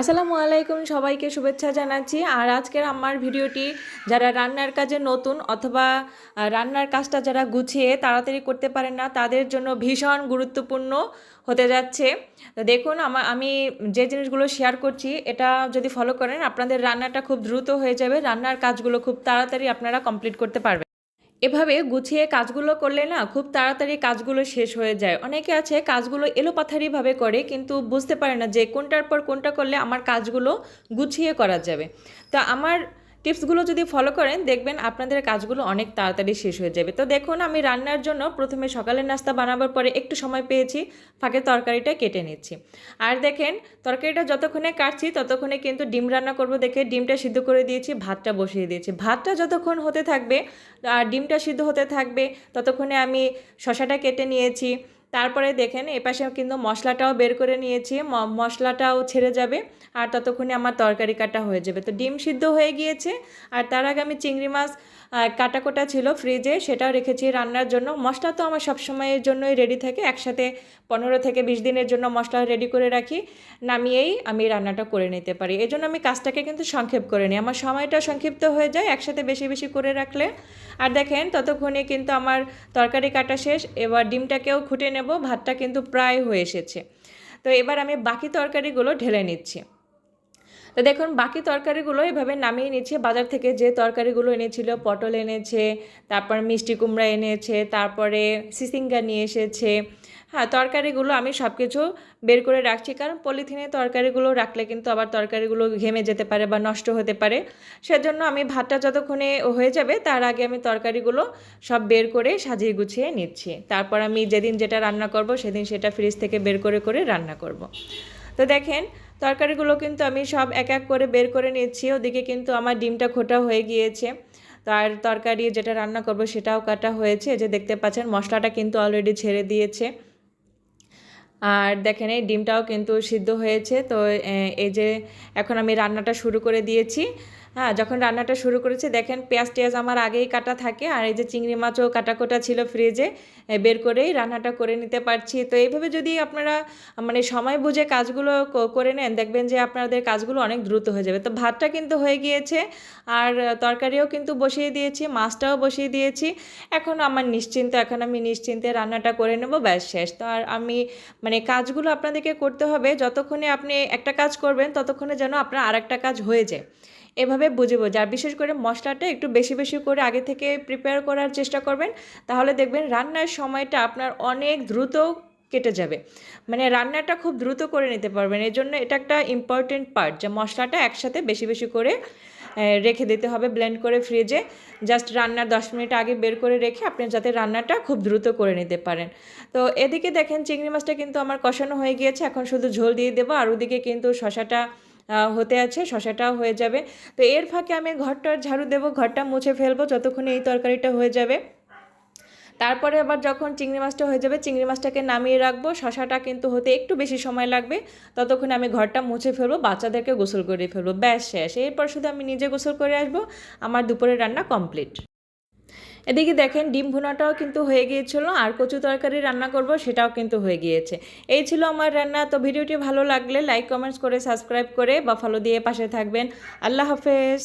আসসালামু আলাইকুম সবাইকে শুভেচ্ছা জানাচ্ছি। আর আজকের আমার ভিডিওটি যারা রান্নার কাজে নতুন অথবা রান্নার কাজটা যারা গুছিয়ে তাড়াতাড়ি করতে পারেন না, তাদের জন্য ভীষণ গুরুত্বপূর্ণ হতে যাচ্ছে। দেখুন আমার আমি যে জিনিসগুলো শেয়ার করছি, এটা যদি ফলো করেন, আপনাদের রান্নাটা খুব দ্রুত হয়ে যাবে। রান্নার কাজগুলো খুব তাড়াতাড়ি আপনারা কমপ্লিট করতে পারবেন। এভাবে গুছিয়ে কাজগুলো করলে না খুব তাড়াতাড়ি কাজগুলো শেষ হয়ে যায়। অনেকে আছে কাজগুলো এলোপাথারিভাবে করে কিন্তু বুঝতে পারে না যে কোনটার পর কোনটা করলে আমার কাজগুলো গুছিয়ে করা যাবে। তা আমার টিপসগুলো যদি ফলো করেন, দেখবেন আপনাদের কাজগুলো অনেক তাড়াতাড়ি শেষ হয়ে যাবে। তো দেখুন, আমি রান্নার জন্য প্রথমে সকালের নাস্তা বানাবার পরে একটু সময় পেয়েছি, ফাঁকে তরকারিটা কেটে নিচ্ছি। আর দেখেন, তরকারিটা যতক্ষণে কাটছি, ততক্ষণে কিন্তু ডিম রান্না করব দেখে ডিমটা সিদ্ধ করে দিয়েছি, ভাতটা বসিয়ে দিয়েছি। ভাতটা যতক্ষণ হতে থাকবে আর ডিমটা সিদ্ধ হতে থাকবে, ততক্ষণে আমি শশাটা কেটে নিয়েছি। তারপরে দেখেন এপাশে কিন্তু মশলাটাও বের করে নিয়েছি। মশলাটাও ছেড়ে যাবে আর ততক্ষণে আমার তরকারি কাটা হয়ে যাবে। তো ডিম সিদ্ধ হয়ে গিয়েছে আর তার আগে আমি চিংড়ি মাছ আহ, কাটা কোটা ছিল ফ্রিজে সেটাও রেখেছি রান্নার জন্য। মশলা তো আমার সবসময়ের জন্যই রেডি থাকে। একসাথে পনেরো থেকে বিশ দিনের জন্য মশলা রেডি করে রাখি। নামিয়েই আমি রান্নাটা করে নিতে পারি। এই জন্য আমি কাজটাকে কিন্তু সংক্ষেপ করে নিই। আমার সময়টা সংক্ষিপ্ত হয়ে যায় একসাথে বেশি বেশি করে রাখলে। আর দেখেন ততক্ষণে কিন্তু আমার তরকারি কাটা শেষ। এবার ডিমটাকেও খুঁটে নেব। ভাতটা কিন্তু প্রায় হয়ে এসেছে। তো এবার আমি বাকি তরকারিগুলো ঢেলে নিচ্ছি। তো দেখুন, বাকি তরকারিগুলো এভাবে নামিয়ে নিচ্ছে। বাজার থেকে যে তরকারিগুলো এনেছিল, পটল এনেছে, তারপর মিষ্টি কুমড়া এনেছে, তারপরে সিসিঙ্গা নিয়ে এসেছে। হ্যাঁ তরকারিগুলো আমি সব কিছু বের করে রাখছি। কারণ পলিথিনে তরকারিগুলো রাখলে কিন্তু আবার তরকারিগুলো ঘেমে যেতে পারে বা নষ্ট হতে পারে। সেজন্য আমি ভাতটা যতক্ষণে হয়ে যাবে, তার আগে আমি তরকারিগুলো সব বের করে সাজিয়ে গুছিয়ে নিচ্ছি। তারপর আমি যেদিন যেটা রান্না করব, সেদিন সেটা ফ্রিজ থেকে বের করে করে রান্না করব। তো দেখেন তরকারিগুলো কিন্তু আমি সব এক এক করে বের করে নিচ্ছি। ওদিকে কিন্তু আমার ডিমটা খোটা হয়ে গিয়েছে। আর তরকারি যেটা রান্না করব সেটাও কাটা হয়েছে। যে দেখতে পাচ্ছেন, মশলাটা কিন্তু অলরেডি ছেড়ে দিয়েছে। আর দেখেন, এই ডিমটাও কিন্তু সিদ্ধ হয়েছে। তো এই যে এখন আমি রান্নাটা শুরু করে দিয়েছি। হ্যাঁ যখন রান্নাটা শুরু করেছি, দেখেন পেঁয়াজ টেয়াজ আমার আগেই কাটা থাকে আর এই যে চিংড়ি মাছও কাটা কোটা ছিল ফ্রিজে বের করেই রান্নাটা করে নিতে পারছি। তো, এইভাবে যদি আপনারা মানে সময় বুঝে কাজগুলো করে নেন, দেখবেন যে আপনাদের কাজগুলো অনেক দ্রুত হয়ে যাবে। তো, ভাতটা কিন্তু হয়ে গিয়েছে আর তরকারিও কিন্তু বসিয়ে দিয়েছি, মাছটাও বসিয়ে দিয়েছি। এখন আমার নিশ্চিন্ত, এখন আমি নিশ্চিন্তে রান্নাটা করে নেব, ব্যাস শেষ। তো, আর আমি মানে কাজগুলো আপনাদেরকে করতে হবে, যতক্ষণে আপনি একটা কাজ করবেন, ততক্ষণে যেন আপনার আরেকটা কাজ হয়ে যায়। এভাবে বুঝে বোঝা। আর বিশেষ করে মশলাটা একটু বেশি বেশি করে আগে থেকে প্রিপেয়ার করার চেষ্টা করবেন, তাহলে দেখবেন রান্নার সময়টা আপনার অনেক দ্রুত কেটে যাবে। মানে রান্নাটা খুব দ্রুত করে নিতে পারবেন। এই জন্য এটা একটা ইম্পর্টেন্ট পার্ট যে মশলাটা একসাথে বেশি বেশি করে রেখে দিতে হবে ব্লেন্ড করে ফ্রিজে জাস্ট রান্নার দশ মিনিট আগে বের করে রেখে আপনি যাতে রান্নাটা খুব দ্রুত করে নিতে পারেন। তো এদিকে দেখেন চিংড়ি মাছটা কিন্তু আমার কষানো হয়ে গিয়েছে, এখন শুধু ঝোল দিয়ে দেবো। আর ওদিকে কিন্তু শশাটা হতে আছে, শশাটাও হয়ে যাবে। তো এর ফাঁকে আমি ঘরটার ঝাড়ু দেবো, ঘরটা মুছে ফেলব, যতক্ষণে এই তরকারিটা হয়ে যাবে। তারপরে আবার যখন চিংড়ি মাছটা হয়ে যাবে, চিংড়ি মাছটাকে নামিয়ে রাখব। শশাটা কিন্তু হতে একটু বেশি সময় লাগবে। ততক্ষণে আমি ঘরটা মুছে ফেলব, বাচ্চাদেরকে গোসল করে ফেলব। ব্যাস শেষ। এরপর শুধু আমি নিজে গোসল করে আসব, আমার দুপুরের রান্না কমপ্লিট। এদিকে দেখেন, ডিম ভুনাটাও কিন্তু হয়ে গিয়েছিল, আর কচু তরকারি রান্না করব, সেটাও কিন্তু হয়ে গিয়েছে। এই ছিল আমার রান্না। তো ভিডিওটি ভালো লাগলে লাইক, কমেন্টস করে সাবস্ক্রাইব করে বা ফলো দিয়ে পাশে থাকবেন। আল্লাহ হাফেজ।